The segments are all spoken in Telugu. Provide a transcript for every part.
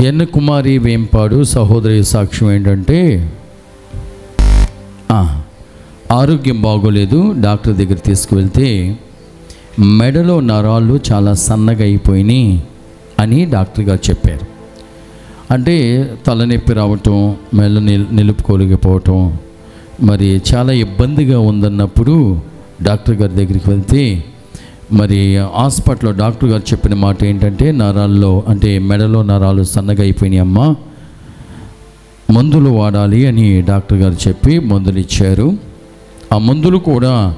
ఎన్న కుమారి వేంపాడు సహోదరి సాక్ష్యం ఏంటంటే ఆరోగ్యం బాగోలేదు డాక్టర్ దగ్గర తీసుకువెళ్తే మెడలో నరాలు చాలా సన్నగా అయిపోయినాయి అని డాక్టర్ గారు చెప్పారు. అంటే తలనొప్పి రావటం మెల్ల నిల్ నిలుపుకోలేకపోవటం మరి చాలా ఇబ్బందిగా ఉందన్నప్పుడు డాక్టర్ గారి దగ్గరికి వెళ్తే మరి హాస్పిటల్లో డాక్టర్ గారు చెప్పిన మాట ఏంటంటే నరాల్లో అంటే మెడలో నరాలు సన్నగా అయిపోయినాయి అమ్మ. మందులు వాడాలి అని డాక్టర్ గారు చెప్పి మందులు ఇచ్చారు. ఆ మందులు కూడా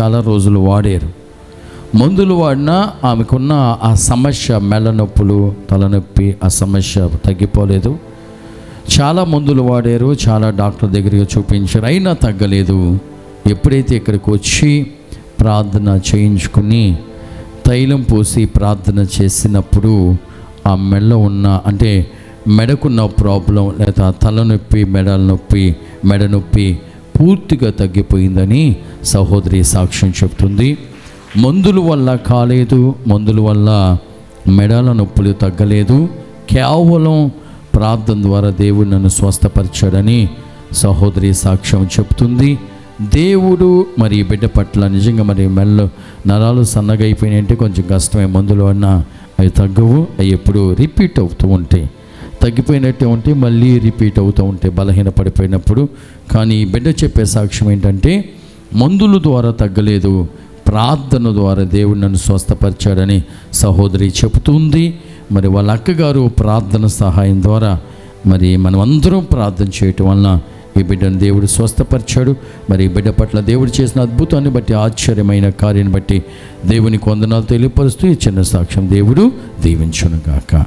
చాలా రోజులు వాడారు. మందులు వాడినా ఆమెకున్న ఆ సమస్య మెల్ల నొప్పులు తలనొప్పి ఆ సమస్య తగ్గిపోలేదు. చాలా మందులు వాడారు చాలా డాక్టర్ దగ్గరికి చూపించారు. అయినా తగ్గలేదు. ఎప్పుడైతే ఇక్కడికి వచ్చి ప్రార్థన చేయించుకుని తైలం పోసి ప్రార్థన చేసినప్పుడు ఆ మెడలో ఉన్న అంటే మెడకున్న ప్రాబ్లం లేదా తలనొప్పి మెడల నొప్పి మెడ నొప్పి పూర్తిగా తగ్గిపోయిందని సహోదరి సాక్ష్యం చెప్తుంది మందుల వల్ల కాలేదు మందుల వల్ల మెడల నొప్పులు తగ్గలేదు. కేవలం ప్రార్థన ద్వారా దేవుడు నన్ను స్వస్థపరిచాడని సహోదరి సాక్ష్యం చెప్తుంది దేవుడు మరి బిడ్డ పట్ల నిజంగా మరి మెల్ల నరాలు సన్నగా అయిపోయినాయంటే కొంచెం కష్టమే. మందులు అన్నా అవి తగ్గవు అవి ఎప్పుడు రిపీట్ అవుతూ ఉంటాయి తగ్గిపోయినట్టే ఉంటే మళ్ళీ రిపీట్ అవుతూ ఉంటే బలహీన పడిపోయినప్పుడు కానీ బిడ్డ చెప్పే సాక్ష్యం ఏంటంటే మందుల ద్వారా తగ్గలేదు. ప్రార్థన ద్వారా దేవుడు నన్ను స్వస్థపరిచాడని సహోదరి చెబుతుంది మరి వాళ్ళ అక్కగారు ప్రార్థన సహాయం ద్వారా మరి మనం అందరం ప్రార్థన చేయటం వలన ఈ బిడ్డను దేవుడు స్వస్థపరిచాడు. మరి ఈ బిడ్డ పట్ల దేవుడు చేసిన అద్భుతాన్ని బట్టి ఆశ్చర్యమైన కార్యాన్ని బట్టి దేవుని కొందనాలు తెలియపరుస్తూ ఈ చిన్న సాక్ష్యం దేవుడు దీవించునుగాక.